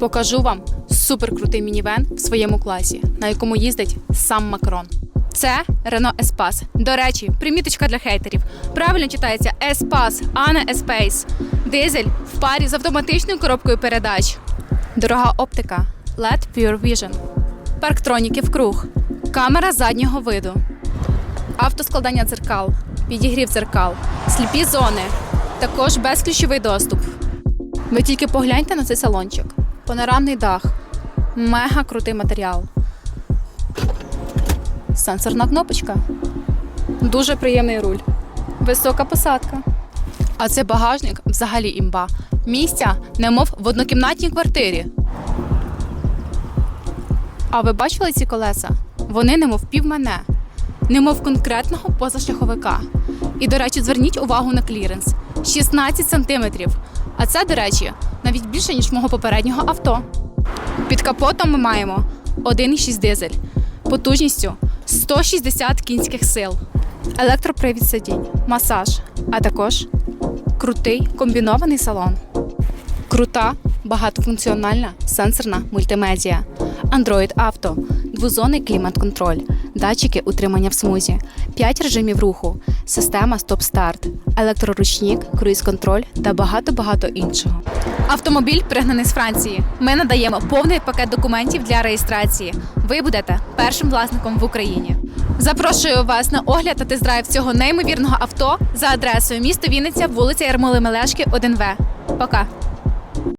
Покажу вам суперкрутий мінівен в своєму класі, на якому їздить сам Макрон. Це Renault Espace. До речі, приміточка для хейтерів. Правильно читається Espace, а не Espace. Дизель в парі з автоматичною коробкою передач. Дорога оптика LED Pure Vision. Парктроніки вкруг. Камера заднього виду. Автоскладання дзеркал, підігрів дзеркал, сліпі зони. Також безключовий доступ. Ви тільки погляньте на цей салончик. Панорамний дах. Мега крутий матеріал. Сенсорна кнопочка. Дуже приємний руль. Висока посадка. А це багажник взагалі імба. Місця, немов в однокімнатній квартирі. А ви бачили ці колеса? Вони немов пів мене, немов конкретного позашляховика. І, до речі, зверніть увагу на кліренс 16 сантиметрів. А це, до речі, навіть більше, ніж мого попереднього авто. Під капотом ми маємо 1,6 дизель потужністю 160 кінських сил, електропривід сидінь, масаж, а також крутий комбінований салон. Крута, багатофункціональна сенсорна мультимедіа, Android Auto, двозонний клімат-контроль, датчики утримання в смузі, 5 режимів руху, система стоп-старт, електроручник, круїз-контроль та багато-багато іншого. Автомобіль пригнаний з Франції. Ми надаємо повний пакет документів для реєстрації. Ви будете першим власником в Україні. Запрошую вас на огляд та тест-драйв цього неймовірного авто за адресою місто Вінниця, вулиця Ярмоли Мелешки, 1В. Пока.